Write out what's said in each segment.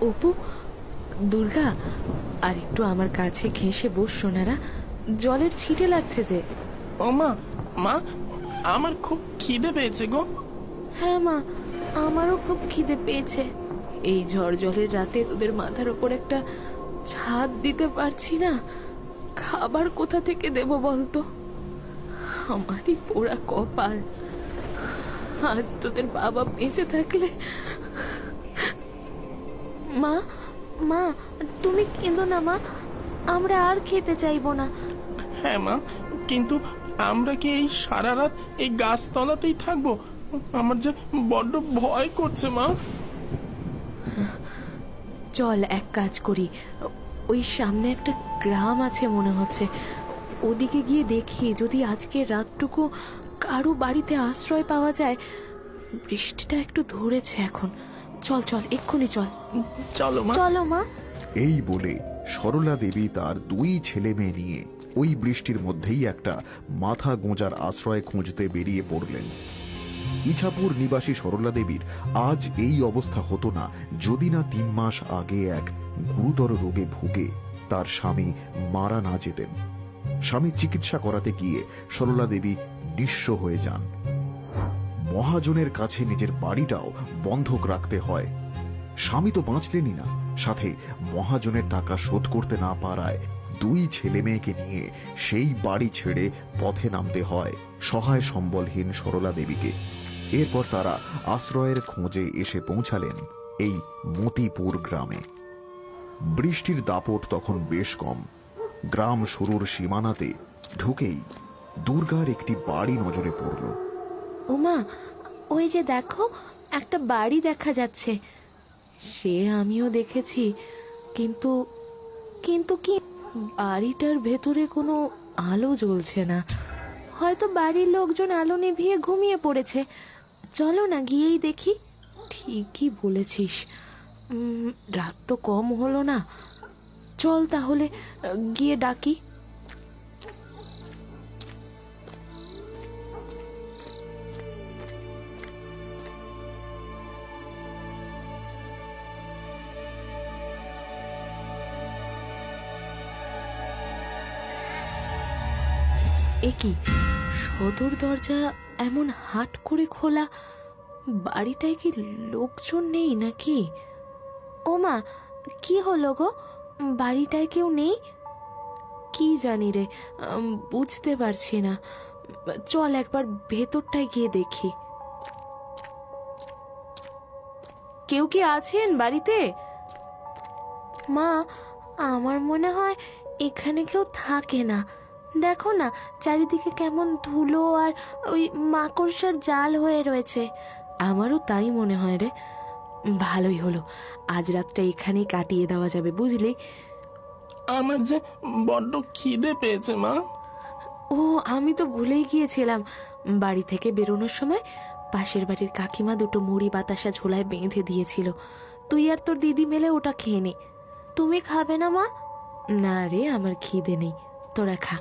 অপু দুর্গা আর একটু আমার কাছে ঘেঁষে বস সোনারা। জলের ছিটে লাগছে যে। ও মা মা আমার খুব খিদে পেয়েছে গো। হ্যাঁ মা আমারও খুব খিদে পেয়েছে। এই ঝড় জলের রাতে তোদের মাথার ওপর একটা ছাদ দিতে পারছি না। খাবার কোথা থেকে দেব বলতো? আমারই পোড়া কপাল। আজ তোদের বাবা বেঁচে থাকলে মা মা তুমি কেঁদো না মা আমরা আর খেতে চাইব না। হ্যাঁ মা কিন্তু আমরা কি এই সারা রাত এই গাছতলাতেই থাকব? আমার যে বড্ড ভয় করছে মা। চল এক কাজ করি। ওই সামনে একটা গ্রাম আছে মনে হচ্ছে। ওদিকে গিয়ে দেখি যদি আজকের রাতটুকু কারও বাড়িতে আশ্রয় পাওয়া যায় বৃষ্টিটা একটু ধরেছে এখন। চল চল এক্ষুনি চল। চলো মা। চলো মা। এই বলে সরলা দেবী তার দুই ছেলে মেয়ে নিয়ে ওই বৃষ্টির মধ্যেই একটা মাথা গোঁজার আশ্রয় খুঁজতে বেরিয়ে পড়লেন। ইছাপুর নিবাসী সরলা দেবীর আজ এই অবস্থা হতো না যদি না তিন মাস আগে এক গুরুতর রোগে ভুগে তার স্বামী মারা না যেতেন। স্বামী চিকিৎসা করাতে গিয়ে সরলা দেবী নিঃস্ব হয়ে যান। মহাজনের কাছে নিজের বাড়িটাও বন্ধক রাখতে হয়। স্বামী তো বাঁচলেনই না। সাথে মহাজনের টাকা শোধ করতে না পারায় দুই ছেলে মেয়েকে নিয়ে সেই বাড়ি ছেড়ে পথে নামতে হয় সহায় সম্বলহীন সরলা দেবীকে। এরপর তারা আশ্রয়ের খোঁজে এসে পৌঁছালেন এই মতিপুর গ্রামে। বৃষ্টির দাপট তখন বেশ কম। গ্রাম শুরুর সীমানাতে ঢুকেই দুর্গার একটি বাড়ি নজরে পড়ল। ওমা, ওই যে দেখো, একটা বাড়ি দেখা যাচ্ছে। সে আমিও দেখেছি, কিন্তু কিন্তু কি বাড়িটার ভেতরে কোনো আলো জ্বলছে না। হয়তো বাড়ির লোকজন আলো নিভিয়ে ঘুমিয়ে পড়েছে। চলো না, গিয়েই দেখি। ঠিকই বলেছিস। রাত তো কম হলো না। চল তাহলে, গিয়ে ডাকি। এ কি, সদর দরজা এমন হাট করে খোলা? বাড়িটায় কি লোকজন নেই নাকি? ও মা কি হলো গো? বাড়িটায় কেউ নেই? কি জানি রে বুঝতে পারছি না। চল একবার ভেতরটায় গিয়ে দেখি। কেউ কি আছেন বাড়িতে? মা, আমার মনে হয় এখানে কেউ থাকে না। দেখো না চারিদিকে কেমন ধুলো আর ওই মাকড়সার জাল হয়ে রয়েছে। আমারও তাই মনে হয় রে। ভালোই হলো আজ রাতটা এখানেই কাটিয়ে দেওয়া যাবে বুঝলি? আমার যে বড্ড খিদে পেয়েছে মা। ও আমি তো ভুলেই গিয়েছিলাম। বাড়ি থেকে বেরোনোর সময় পাশের বাড়ির কাকিমা দুটো মুড়ি বাতাসা ঝোলায় বেঁধে দিয়েছিল। তুই আর তোর দিদি মেলে ওটা খেয়ে নে। তুমি খাবে না মা? না রে আমার খিদে নেই। তোরা খা।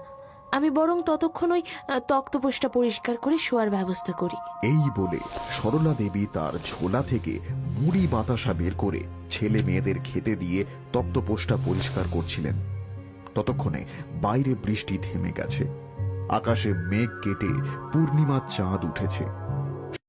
আমি বরং ততক্ষণ ওই তক্তপোষটা পরিষ্কার করে শোয়ার ব্যবস্থা করি। এই বলে সরলা দেবী তার ঝোলা থেকে মুড়ি বাতাসা বের করে ছেলে মেয়েদের খেতে দিয়ে তক্তপোষটা পরিষ্কার করছিলেন। ততক্ষণে বাইরে বৃষ্টি থেমে গেছে। আকাশে মেঘ কেটে পূর্ণিমার চাঁদ উঠেছে।